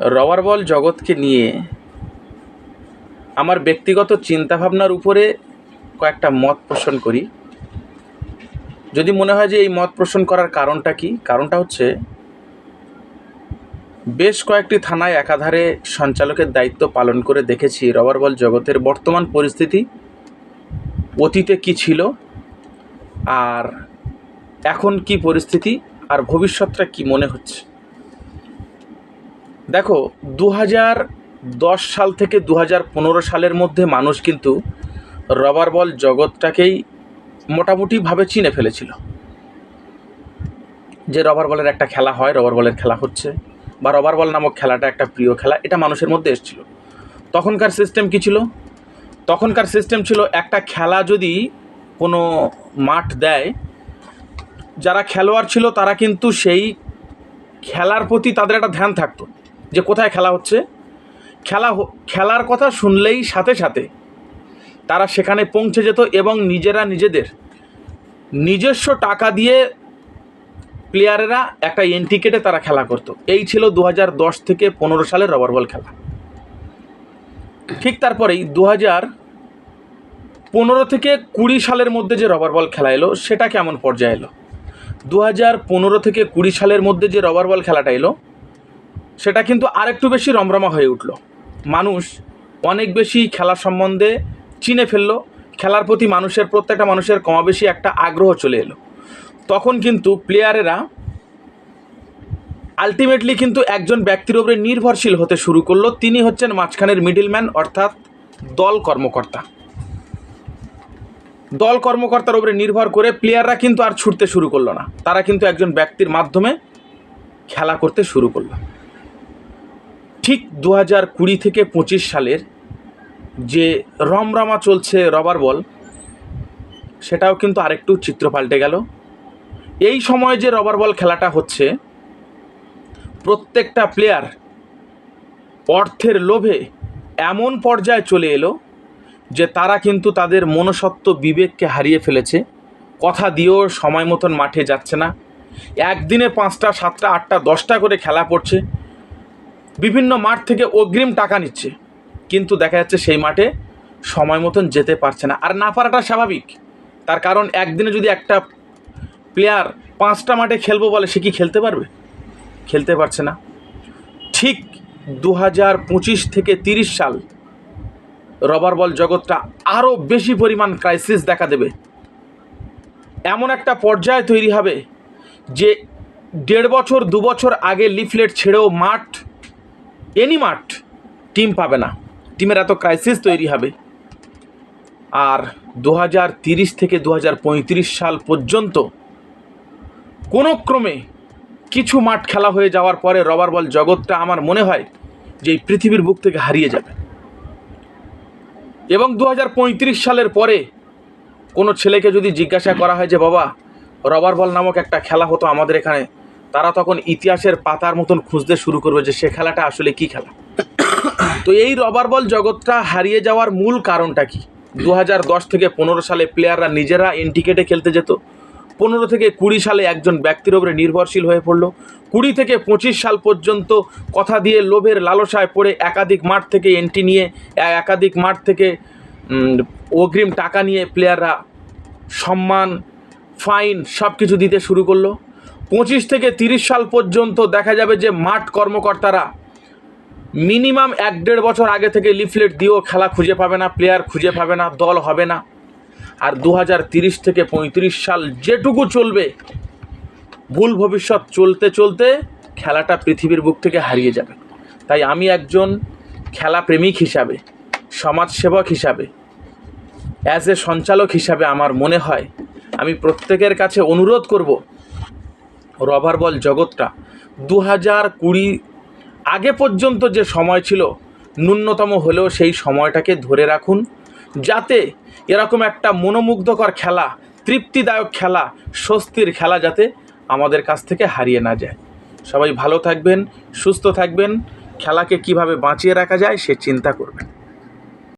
Rubber বল জগৎকে নিয়ে আমার ব্যক্তিগত চিন্তাভাবনার উপরে কয়েকটা মত পোষণ করি। যদি মনে হয় যে এই মত পোষণ করার কারণটা কি, কারণটা হচ্ছে বেশ কয়েকটি থানায় একাধারে সঞ্চালকের দায়িত্ব পালন করে দেখেছি রবার বল জগতের বর্তমান পরিস্থিতি, অতীতে কি ছিল, আর এখন কি পরিস্থিতি, আর ভবিষ্যৎটা কি মনে হচ্ছে। দেখো দু দশ সাল থেকে দু পনেরো সালের মধ্যে মানুষ কিন্তু রবার বল জগৎটাকেই মোটামুটিভাবে চিনে ফেলেছিল। যে রবার বলের একটা খেলা হয় রবার বলের খেলা হচ্ছে, বা রবার বল নামক খেলাটা একটা প্রিয় খেলা, এটা মানুষের মধ্যে এসেছিল। তখনকার সিস্টেম কী ছিল? তখনকার সিস্টেম ছিল একটা খেলা যদি কোনো মাঠ দেয়, যারা খেলোয়াড় ছিল তারা কিন্তু সেই খেলার প্রতি তাদের একটা ধ্যান থাকতো। যে কোথায় খেলা হচ্ছে, খেলা খেলার কথা শুনলেই সাথে সাথে তারা সেখানে পৌঁছে যেত এবং নিজেরা নিজেদের নিজস্ব টাকা দিয়ে প্লেয়ারেরা একটা এন্ট্রি কেটে তারা খেলা করতো। এই ছিল দু থেকে পনেরো সালের রবার বল খেলা। ঠিক তারপরেই দু হাজার পনেরো থেকে কুড়ি সালের মধ্যে যে রবার বল খেলা এলো, সেটা কেমন পর্যায়ে এলো? দু হাজার পনেরো থেকে কুড়ি সালের মধ্যে যে রবার বল খেলাটা এলো সেটা কিন্তু আরেকটু বেশি রমরমা হয়ে উঠল। মানুষ অনেক বেশি খেলা সম্বন্ধে চিনে ফেলল, খেলার প্রতি মানুষের, প্রত্যেকটা মানুষের কমাবেশি একটা আগ্রহ চলে এলো। তখন কিন্তু প্লেয়ারেরা আলটিমেটলি কিন্তু একজন ব্যক্তির উপরে নির্ভরশীল হতে শুরু করল। তিনি হচ্ছেন মাঝখানের মিডিলম্যান অর্থাৎ দল কর্মকর্তা। দল কর্মকর্তার উপরে নির্ভর করে প্লেয়াররা কিন্তু আর ছুটতে শুরু করল না। তারা কিন্তু একজন ব্যক্তির মাধ্যমে খেলা করতে শুরু করল। ঠিক দু হাজার কুড়ি থেকে পঁচিশ সালের যে রমরমা চলছে রবার বল, সেটাও কিন্তু আরেকটু চিত্র পাল্টে গেল। এই সময় যে রবার বল খেলাটা হচ্ছে, প্রত্যেকটা প্লেয়ার অর্থের লোভে এমন পর্যায়ে চলে এলো যে তারা কিন্তু তাদের মনসত্ব বিবেককে হারিয়ে ফেলেছে। কথা দিয়েও সময় মতন মাঠে যাচ্ছে না। একদিনে পাঁচটা, সাতটা, আটটা, দশটা করে খেলা পড়ছে। বিভিন্ন মাঠ থেকে অগ্রিম টাকা নিচ্ছে। কিন্তু দেখা যাচ্ছে সেই মাঠে সময় মতন যেতে পারছে না। আর না পারাটা স্বাভাবিক। তার কারণ একদিনে যদি একটা প্লেয়ার পাঁচটা মাঠে খেলব বলে, সে কি খেলতে পারবে? খেলতে পারছে না। ঠিক দু হাজার পঁচিশ থেকে তিরিশ সাল রবার বল জগৎটা আরও বেশি পরিমাণ ক্রাইসিস দেখা দেবে। এমন একটা পর্যায় তৈরি হবে যে দেড় বছর, দু বছর আগে লিফলেট ছেড়েও মাঠ এনি মাঠ টিম পাবে না। টিমের এত ক্রাইসিস তৈরি হবে। আর দু থেকে দু হাজার পঁয়ত্রিশ সাল পর্যন্ত কোনো ক্রমে কিছু মাঠ খেলা হয়ে যাওয়ার পরে রবার বল জগৎটা আমার মনে হয় যে এই পৃথিবীর বুক থেকে হারিয়ে যাবে। এবং দু হাজার পঁয়ত্রিশ সালের পরে কোনো ছেলেকে যদি জিজ্ঞাসা করা হয় যে, বাবা রবার বল নামক একটা খেলা হতো আমাদের এখানে। তারা তখন ইতিহাসের পাতার মতন খুঁজতে শুরু করবে যে সে খেলাটা আসলে কি খেলা। তো এই রবার বল জগৎটা হারিয়ে যাওয়ার মূল কারণটা কি? দু হাজার দশ থেকে পনেরো সালে প্লেয়াররা নিজেরা এন্টিকেটে খেলতে যেত। পনেরো থেকে কুড়ি সালে একজন ব্যক্তির ওপরে নির্ভরশীল হয়ে পড়ল। কুড়ি থেকে পঁচিশ সাল পর্যন্ত কথা দিয়ে লোভের লালসায় পড়ে একাধিক মাঠ থেকে এন্ট্রি নিয়ে, একাধিক মাঠ থেকে অগ্রিম টাকা নিয়ে প্লেয়াররা সম্মান ফাইন সব কিছু দিতে শুরু করল। পঁচিশ থেকে তিরিশ সাল পর্যন্ত দেখা যাবে যে মাঠ কর্মকর্তারা মিনিমাম এক দেড় বছর আগে থেকে লিফলেট দিয়েও খেলা খুঁজে পাবে না প্লেয়ার খুঁজে পাবে না, দল হবে না। আর দু থেকে পঁয়ত্রিশ সাল যেটুকু চলবে, ভুল ভবিষ্যৎ চলতে চলতে খেলাটা পৃথিবীর বুক থেকে হারিয়ে যাবে। তাই আমি একজন খেলা প্রেমিক হিসাবে, সমাজসেবক হিসাবে অ্যাজ এ সঞ্চালক হিসাবে আমার মনে হয়, আমি প্রত্যেকের কাছে অনুরোধ করব রবার বল জগৎটা। দু হাজার কুড়ি আগে পর্যন্ত যে সময় ছিল, ন্যূনতম হলেও সেই সময়টাকে ধরে রাখুন, যাতে এরকম একটা মনোমুগ্ধকর খেলা, তৃপ্তিদায়ক খেলা, স্বস্তির খেলা যাতে আমাদের কাছ থেকে হারিয়ে না যায়। সবাই ভালো থাকবেন, সুস্থ থাকবেন, খেলাকে কীভাবে বাঁচিয়ে রাখা যায় সে চিন্তা করবেন।